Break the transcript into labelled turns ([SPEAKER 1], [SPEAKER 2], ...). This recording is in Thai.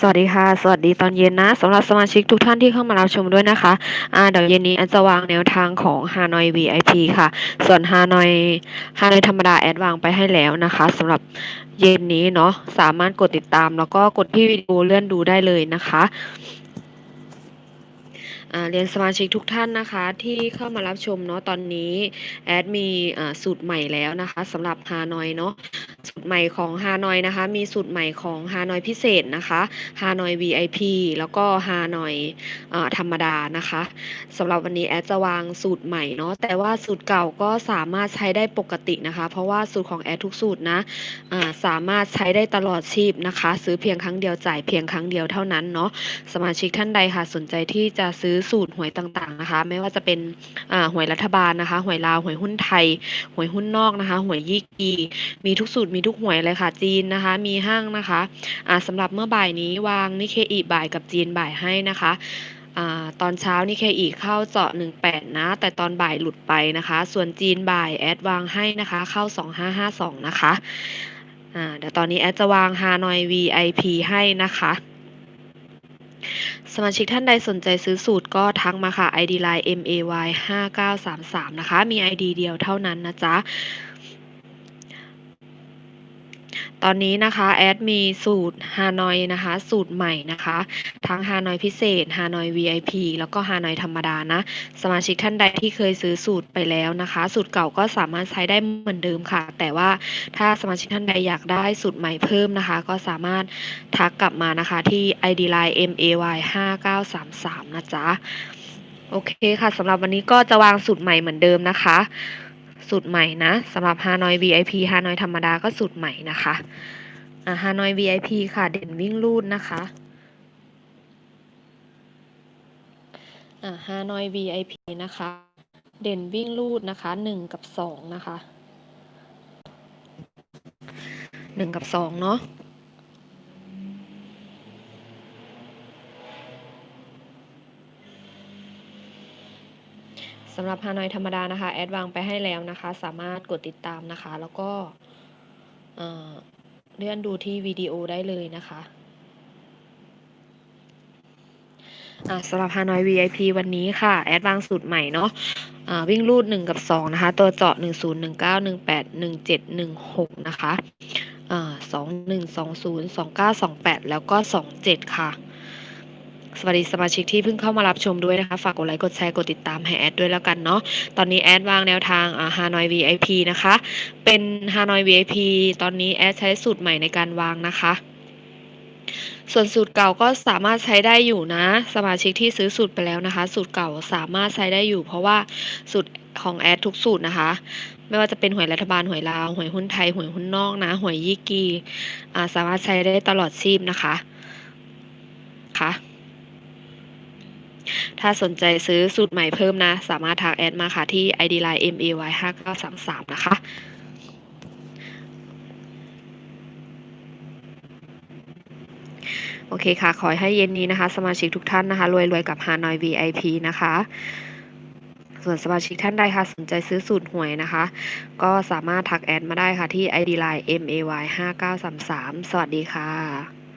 [SPEAKER 1] สวัสดีค่ะ สวัสดีตอนเย็นนะสำหรับสมาชิกทุกท่านที่เข้ามารับชมด้วยนะคะอ่าเดี๋ยวเย็นนี้แอดจะวางแนวทางของ Hanoi VIP ค่ะ ส่วน Hanoi Hanoi ธรรมดาแอดวางไปให้แล้วนะคะสำหรับเย็นนี้เนาะสามารถกดติดตาม แล้วก็กดที่วิดีโอเลื่อนดูได้เลยนะคะเรียนสมาชิกทุกท่านนะคะที่เข้ามารับชมเนาะตอนนี้แอดมีสูตรใหม่แล้วนะคะสำหรับ Hanoi เนาะ สูตรใหม่ของฮานอยนะคะ มีสูตรใหม่ของฮานอยพิเศษนะคะฮานอย VIP แล้วก็ฮานอยธรรมดานะคะสำหรับวันนี้แอดจะวางสูตรใหม่เนาะแต่ว่าสูตรเก่าก็สามารถใช้ได้ปกตินะคะ เพราะว่าสูตรของแอดทุกสูตรนะะสามารถใช้ได้ตลอดชีพนะคะ ซื้อเพียงครั้งเดียวจ่ายเพียงครั้งเดียวเท่านั้นเนาะสมาชิกท่านใดค่ะสนใจที่จะซื้อสูตรหวยต่างๆนะคะ ไม่ว่าจะเป็นหวยรัฐบาลนะคะหวยลาวหวยหุ้นไทยหวยหุ้นนอกนะคะหวยยี่กีมีทุกสูตรมีทุกหวยเลยค่ะ จีนนะคะ มีห้างนะคะอ่าสำหรับเมื่อบ่ายนี้วางนิเคอีบ่ายกับจีนบ่ายให้นะคะอตอนเช้านิเคอีเข้าเจาะ 18 นะ แต่ตอนบ่ายหลุดไปนะคะ ส่วนจีนบ่ายแอดวางให้นะคะ เข้า 2552 นะคะเดี๋ยวตอนนี้แอดจะวางฮานอย VIP ให้นะคะ สมาชิกท่านใดสนใจซื้อสูตรก็ทักมาค่ะ ID line MAY 5933 นะคะ มี ID เดียวเท่านั้นนะจ๊ะ ตอนนี้นะคะแอดมีสูตรฮานอยนะคะ สูตรใหม่นะคะ ทั้งฮานอยพิเศษฮานอย VIP แล้วก็ฮานอยธรรมดานะสมาชิกท่านใดที่เคยซื้อสูตรไปแล้วนะคะ สูตรเก่าก็สามารถใช้ได้เหมือนเดิมค่ะ แต่ว่าถ้าสมาชิกท่านใดอยากได้สูตรใหม่เพิ่มนะคะ ก็สามารถทักกลับมานะคะที่ ID line MAY 5933นะจ๊ะโอเคค่ะสำหรับวันนี้ก็จะวางสูตรใหม่เหมือนเดิมนะคะ สูตรใหม่นะสำหรับฮานอย VIP ฮานอยธรรมดาก็สูตรใหม่นะคะอ่าฮานอย VIP ค่ะเด่นวิ่งลูดนะคะอ่าฮานอย VIP นะคะ เด่นวิ่งลูดนะคะหนึ่งกับสองนะคะหนึ่งกับสองเนาะ สำหรับฮานอยธรรมดานะคะ แอดวางไปให้แล้วนะคะ สามารถกดติดตามนะคะ แล้วก็เลื่อนดูที่วิดีโอได้เลยนะคะสำหรับฮานอย VIP วันนี้ค่ะ แอดวางสูตรใหม่เนาะะวิ่งรูด 1 กับ 2 นะคะ ตัวเจาะ 1 0 1 9 1 8 1 7 1 6 นะคะสองหนึ่งสองศูนย์สองเก้าสองแปดแล้วก็สองเจ็ดค่ะ สวัสดีสมาชิกที่เพิ่งเข้ามารับชมด้วยนะคะ ฝากกดไลค์กดแชร์กดติดตามให้แอดด้วยแล้วกันเนาะตอนนี้แอดวางแนวทางฮานอย VIP นะคะ เป็นฮานอย VIP ตอนนี้แอดใช้สูตรใหม่ในการวางนะคะ ส่วนสูตรเก่าก็สามารถใช้ได้อยู่นะ สมาชิกที่ซื้อสูตรไปแล้วนะคะ สูตรเก่าสามารถใช้ได้อยู่ เพราะว่าสูตรของแอดทุกสูตรนะคะ ไม่ว่าจะเป็นหวยรัฐบาลหวยลาวหวยหุ้นไทยหวยหุ้นนอกนะหวยยี่กีสามารถใช้ได้ตลอดชีพนะคะค่ะ ถ้าสนใจซื้อสูตรใหม่เพิ่มนะ สามารถทักแอดมาค่ะที่ ID line MAY 5933 นะคะโอเคค่ะ ขอให้เย็นนี้นะคะ สมาชิกทุกท่านนะคะ รวยๆกับฮานอย VIP นะคะ ส่วนสมาชิกท่านใดค่ะ สนใจซื้อสูตรหวยนะคะ ก็สามารถทักแอดมาได้ค่ะที่ ID line MAY 5933 สวัสดีค่ะ